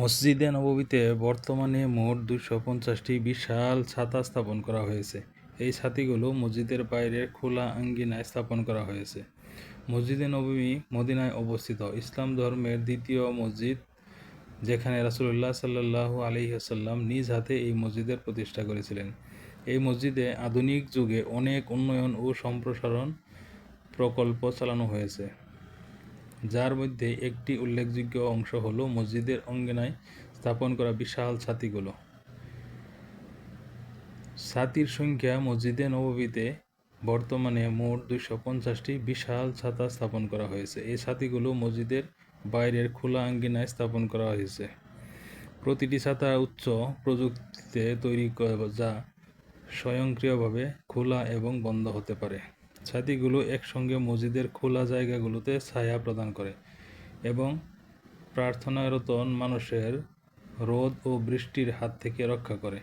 মসজিদে নববীতে বর্তমানে মোট দুশো পঞ্চাশটি বিশাল ছাতা স্থাপন করা হয়েছে। এই ছাতিগুলো মসজিদের বাইরের খোলা আঙ্গিনায় স্থাপন করা হয়েছে। মসজিদে নববী মদিনায় অবস্থিত। ইসলাম ধর্মের দ্বিতীয় মসজিদ, যেখানে রাসুলুল্লাহ সাল্লাহ আলহিহাসাল্লাম নিজ হাতে এই মসজিদের প্রতিষ্ঠা করেছিলেন। এই মসজিদে আধুনিক যুগে অনেক উন্নয়ন ও সম্প্রসারণ প্রকল্প চালানো হয়েছে। যার মধ্যে একটি উল্লেখযোগ্য অংশ হল মসজিদের অঙ্গনায় স্থাপন করা বিশাল ছাতিগুলো। ছাতির সংখ্যা মসজিদে নববীতে বর্তমানে মোট দুইশো পঞ্চাশটি বিশাল ছাতা স্থাপন করা হয়েছে। এই ছাতিগুলো মসজিদের বাইরের খোলা আঙ্গিনায় স্থাপন করা হয়েছে। প্রতিটি ছাতা উচ্চ প্রযুক্তিতে তৈরি করা, যা স্বয়ংক্রিয়ভাবে খোলা এবং বন্ধ হতে পারে। ছাতিগুলো একসঙ্গে মসজিদের খোলা জায়গাগুলোতে ছায়া প্রদান করে এবং প্রার্থনারত মানুষের রোদ ও বৃষ্টির হাত থেকে রক্ষা করে।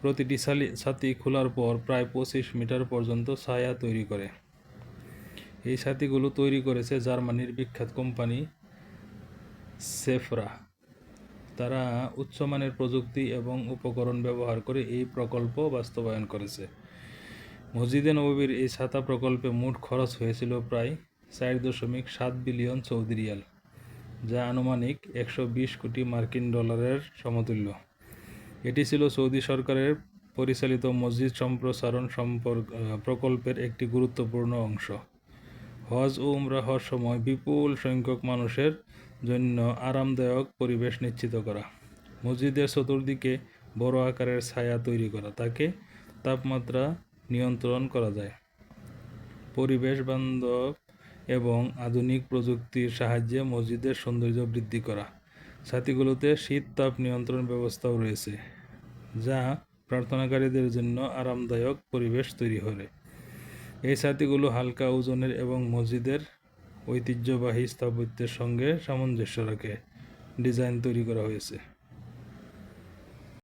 প্রতিটি ছাতি খোলার পর প্রায় পঁচিশ মিটার পর্যন্ত ছায়া তৈরি করে। এই ছাতিগুলো তৈরি করেছে জার্মানির বিখ্যাত কোম্পানি সেফরা। তারা উচ্চমানের প্রযুক্তি এবং উপকরণ ব্যবহার করে এই প্রকল্প বাস্তবায়ন করেছে। মসজিদে নববীর এই ছাতা প্রকল্পে মোট খরচ হয়েছিল প্রায় চার দশমিক সাত বিলিয়ন সৌদি রিয়াল, যা আনুমানিক একশো বিশ কোটি মার্কিন ডলারের সমতুল্য। এটি ছিল সৌদি সরকারের পরিচালিত মসজিদ সম্প্রসারণ সম্পর্ক প্রকল্পের একটি গুরুত্বপূর্ণ অংশ। হজ ও উমরাহর সময় বিপুল সংখ্যক মানুষের জন্য আরামদায়ক পরিবেশ নিশ্চিত করা, মসজিদের চতুর্দিকে বড় আকারের ছায়া তৈরি করা, তাকে তাপমাত্রা নিয়ন্ত্রণ করা যায়। পরিবেশ বান্ধব এবং আধুনিক প্রযুক্তির সাহায্যে মসজিদের সৌন্দর্য বৃদ্ধি করা। ছাতিগুলোতে শীত তাপ নিয়ন্ত্রণ ব্যবস্থাও রয়েছে, যা প্রার্থনাকারীদের জন্য আরামদায়ক পরিবেশ তৈরি করে। এই ছাতিগুলো হালকা ওজনের এবং মসজিদের ঐতিহ্যবাহী স্থাপত্যের সঙ্গে সামঞ্জস্য রাখে। ডিজাইন তৈরি করা হয়েছে।